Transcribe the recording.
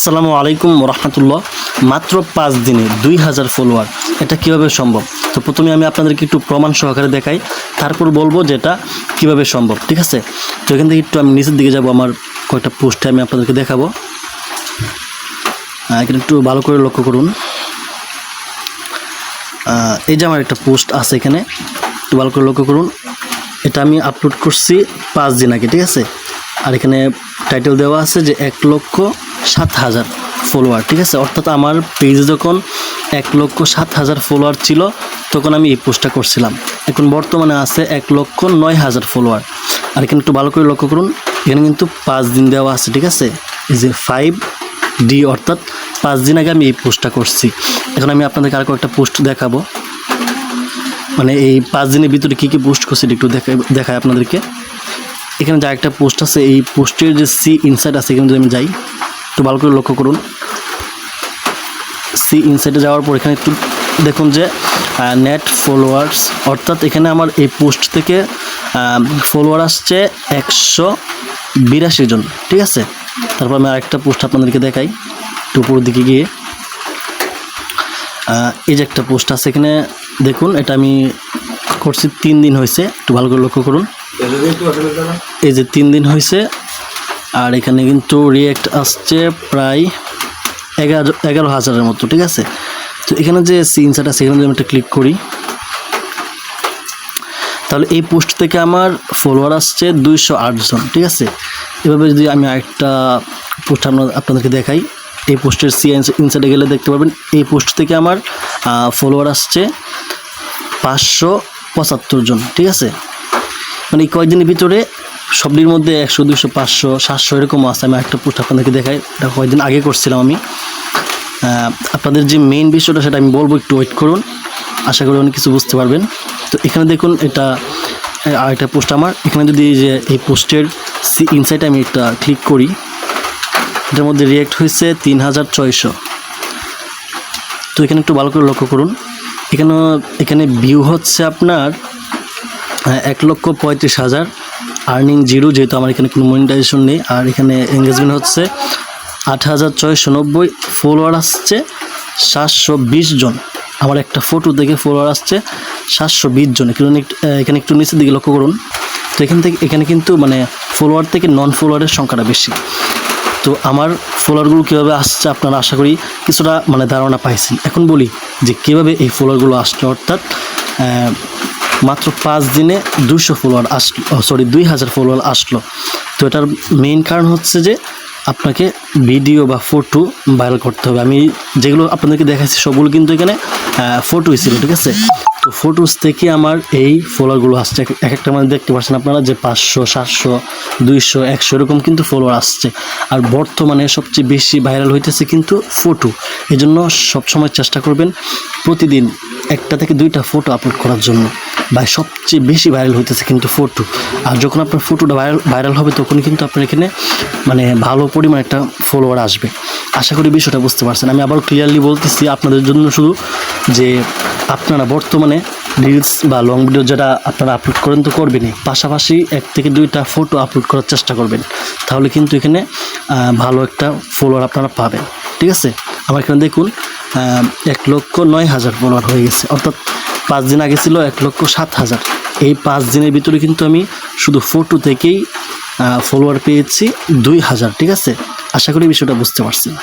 আসসালামু আলাইকুম রহমতুল্লাহ। মাত্র পাঁচ দিনে দুই হাজার ফলোয়ার এটা কীভাবে সম্ভব? তো প্রথমে আমি আপনাদেরকে একটু প্রমাণ সহকারে দেখাই। তারপর বলব যে এটা কীভাবে সম্ভব, ঠিক আছে? তো এখান থেকে একটু আমি নিচের দিকে যাব, আমার কয়েকটা পোস্টে আমি আপনাদেরকে দেখাবো। এখানে একটু ভালো করে লক্ষ্য করুন। এই যে আমার একটা পোস্ট আছে এখানে, একটু ভালো করে লক্ষ্য করুন। এটা আমি আপলোড করছি পাঁচ দিন আগে, ঠিক আছে? আর এখানে টাইটেল দেওয়া আছে যে এক লক্ষ সাত হাজার ফলোয়ার ঠিক আছে? অর্থাৎ আমার পেজে যখন এক লক্ষ সাত হাজার ফলোয়ার ছিল, তখন আমি এই পোস্টটা করছিলাম। এখন বর্তমানে আছে এক লক্ষ নয় হাজার ফলোয়ার আর এখানে একটু ভালো করে লক্ষ্য করুন, এখানে কিন্তু পাঁচ দিন দেওয়া আছে, ঠিক আছে? এই যে ফাইভ ডি অর্থাৎ পাঁচ দিন আগে আমি এই পোস্টটা করছি। এখন আমি আপনাদেরকে আর কয়েকটা পোস্ট দেখাবো। মানে এই পাঁচ দিনের ভিতরে কী কী পোস্ট করছি একটু দেখাই দেখায় আপনাদেরকে। এখানে যা একটা পোস্ট আছে, এই পোস্টের যে সি ইনসাইড আছে, এখানে যদি আমি যাই একটু ভালো করে লক্ষ্য করুন। সি ইনসাইডে যাওয়ার পর এখানে একটু দেখুন যে নেট ফলোয়ার্স অর্থাৎ এখানে আমার এই পোস্ট থেকে ফলোয়ার আসছে একশো বিরাশি জন ঠিক আছে? তারপর আমি আরেকটা পোস্ট আপনাদেরকে দেখাই উপরের দিকে গিয়ে। এই যে একটা পোস্ট আছে এখানে দেখুন এটা আমি করছি তিন দিন হয়েছে একটু ভালো করে লক্ষ্য করুন। এই যে তিন দিন হয়েছে আর এখানে কিন্তু রিয়েক্ট আসছে প্রায় এগারো এগারো হাজারের মতো, ঠিক আছে? তো এখানে যে সিনসাট আছে যদি আমি একটা ক্লিক করি, তাহলে এই পোস্ট থেকে আমার ফলোয়ার আসছে দুইশো জন, ঠিক আছে? এভাবে যদি আমি আরেকটা পোস্ট আপনার, আপনাদেরকে দেখাই, এই পোস্টের সি ইনসাইডে গেলে দেখতে পারবেন, এই পোস্ট থেকে আমার ফলোয়ার আসছে পাঁচশো পঁচাত্তর জন, ঠিক আছে? মানে কয়েকদিনের ভিতরে সবটির মধ্যে একশো দুশো পাঁচশো সাতশো এরকম আছে। আমি একটা পোস্ট আপনাদেরকে দেখাই। এটা কয়েকদিন আগে করছিলাম আমি। আপনাদের যে মেইন বিষয়টা সেটা আমি বলব একটু ওয়েট করুন। আশা করি অনেক কিছু বুঝতে পারবেন। তো এখানে দেখুন এটা আহ, আরেকটা পোস্ট আমার। এখানে যদি যে এই পোস্টের সি ইনসাইটে আমি একটা ক্লিক করি এটার মধ্যে রিয়েক্ট হয়েছে তিন হাজার ছয়শো। তো এখানে একটু ভালো করে লক্ষ্য করুন। এখানে এখানে ভিউ হচ্ছে আপনার এক লক্ষ পঁয়ত্রিশ হাজার আর্নিং জিরো যেহেতু আমার এখানে কোনো মনিটাইজেশন নেই, আর এখানে এঙ্গেজমেন্ট হচ্ছে আট হাজার ছয়শো নব্বই ফলোয়ার আসছে সাতশো বিশ জন। আমার একটা ফটো দেখে ফলোয়ার আসছে সাতশো বিশ জন। এখানে একটু এখানে একটু নিচের দিকে লক্ষ্য করুন। তো এখান থেকে, এখানে কিন্তু মানে ফলোয়ার থেকে নন ফলোয়ারের সংখ্যাটা বেশি। তো আমার ফলোয়ারগুলো কীভাবে আসছে আপনারা আশা করি কিছুটা মানে ধারণা পাইছেন। এখন বলি যে কীভাবে এই ফলোয়ারগুলো আসলো অর্থাৎ মাত্র পাঁচ দিনে দুশো ফলোয়ার আসলো সরি দুই হাজার ফলোয়ার আসলো। তো এটার মেইন কারণ হচ্ছে যে আপনাকে ভিডিও বা ফটো ভাইরাল করতে হবে। আমি যেগুলো আপনাদেরকে দেখাচ্ছি সবগুলো কিন্তু এখানে ফটোই ছিল, ঠিক আছে? তো ফটোস থেকে আমার এই ফলোয়ারগুলো আসছে। এক একটা মানে দেখতে পাচ্ছেন আপনারা যে পাঁচশো, সাতশো, দুইশো, একশো এরকম কিন্তু ফলোয়ার আসছে। আর বর্তমানে সবচেয়ে বেশি ভাইরাল হইতেছে কিন্তু ফটো এই জন্য সবসময় চেষ্টা করবেন প্রতিদিন একটা থেকে দুইটা ফটো আপলোড করার জন্য। বা সবচেয়ে বেশি ভাইরাল হইতেছে কিন্তু ফটো। আর যখন আপনার ফটোটা ভাইরাল ভাইরাল হবে, তখন কিন্তু আপনার এখানে মানে ভালো পরিমাণ একটা ফলোয়ার আসবে। আশা করি বিষয়টা বুঝতে পারছেন। আমি আবার ক্লিয়ারলি বলতেছি আপনাদের জন্য শুধু যে, আপনারা বর্তমানে রিলস বা লং ভিডিও যেটা আপনারা আপলোড করেন তো করবেনই। পাশাপাশি এক থেকে দুইটা ফটো আপলোড করার চেষ্টা করবেন। তাহলে কিন্তু এখানে ভালো একটা ফলোয়ার আপনারা পাবেন। ঠিক আছে? আমার এখানে দেখুন এক লক্ষ নয় হাজার ফলোয়ার হয়ে গেছে। অর্থাৎ পাঁচ দিন আগে ছিল এক লক্ষ সাত হাজার। এই পাঁচ দিনের ভিতরে কিন্তু আমি শুধু ফটো থেকেই ফলোয়ার পেয়েছি দুই হাজার, ঠিক আছে? আশা করি বিষয়টা বুঝতে পারছেন।